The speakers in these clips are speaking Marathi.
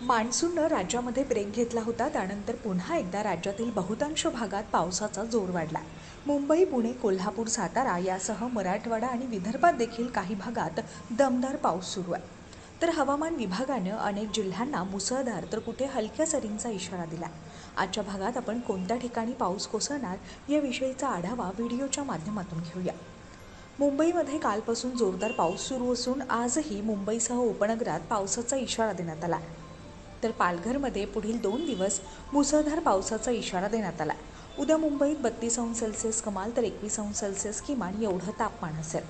मान्सूननं राज्यामध्ये ब्रेक घेतला होता. त्यानंतर पुन्हा एकदा राज्यातील बहुतांश भागात पावसाचा जोर वाढला. मुंबई पुणे कोल्हापूर सातारा यासह मराठवाडा आणि विदर्भात देखील काही भागात दमदार पाऊस सुरू आहे. तर हवामान विभागानं अनेक जिल्ह्यांना मुसळधार तर कुठे हलक्या सरींचा इशारा दिला आजच्या भागात आपण कोणत्या ठिकाणी पाऊस कोसळणार याविषयीचा आढावा व्हिडिओच्या माध्यमातून घेऊया. मुंबईमध्ये कालपासून जोरदार पाऊस सुरू असून आजही मुंबईसह उपनगरात पावसाचा इशारा देण्यात आला आहे तर पालघरमध्ये पुढील दोन दिवस मुसळधार पावसाचा इशारा देण्यात आला उद्या मुंबईत बत्तीस अंश सेल्सिअस कमाल तर एकवीस अंश सेल्सिअस किमान एवढं तापमान असेल.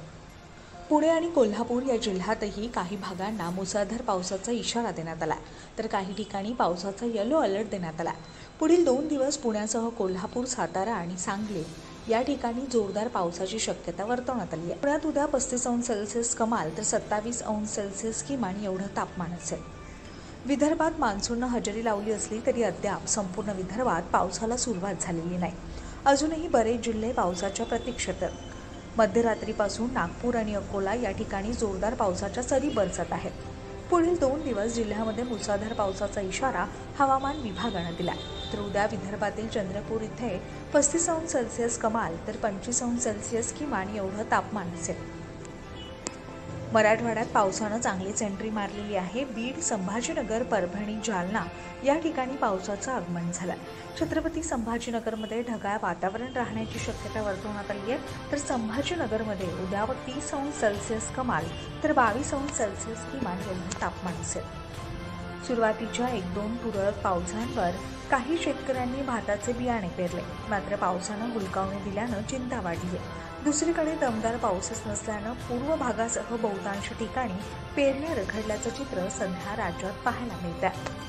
पुणे आणि कोल्हापूर या जिल्ह्यातही काही भागांना मुसळधार पावसाचा इशारा देण्यात आला तर काही ठिकाणी पावसाचा येलो अलर्ट देण्यात आला पुढील दोन दिवस पुण्यासह कोल्हापूर सातारा आणि सांगली या ठिकाणी जोरदार पावसाची शक्यता वर्तवण्यात आली आहे. पुण्यात उद्या पस्तीस अंश सेल्सिअस कमाल तर सत्तावीस अंश सेल्सिअस किमान एवढं तापमान असेल. विदर्भात मान्सूननं हजेरी लावली असली तरी अद्याप संपूर्ण विदर्भात पावसाला सुरुवात झालेली नाही. अजूनही बरेच जिल्हे पावसाच्या प्रतीक्षेत मध्यरात्रीपासून नागपूर आणि अकोला या ठिकाणी जोरदार पावसाच्या सरी बरसत आहेत. पुढील दोन दिवस जिल्ह्यामध्ये मुसळधार पावसाचा इशारा हवामान विभागानं दिला तर उद्या विदर्भातील चंद्रपूर इथे पस्तीस अंश सेल्सिअस कमाल तर पंचवीस अंश सेल्सिअस किमान एवढं तापमान असेल. मराठवाड्यात पावसानं चांगलीच एंट्री मारलेली आहे. बीड संभाजीनगर परभणी जालना या ठिकाणी पावसाचं आगमन झालं. छत्रपती संभाजीनगरमध्ये ढगाळ वातावरण राहण्याची शक्यता वर्तवण्यात आली आहे. तर संभाजीनगरमध्ये उद्या व तीस अंश सेल्सिअस कमाल तर बावीस अंश सेल्सिअस किमान एवढं तापमान असेल. सुरुवातीच्या एक दोन तुरळक पावसांवर काही शेतकऱ्यांनी भाताचे बियाणे पेरले. मात्र पावसानं हुलकावणी दिल्यानं चिंता वाढली आहे दुसरीकडे दमदार पाऊसच नसल्यानं पूर्व भागासह बहुतांश ठिकाणी पेरण्या रखडल्याचं चित्र सध्या राज्यात पाहायला मिळतं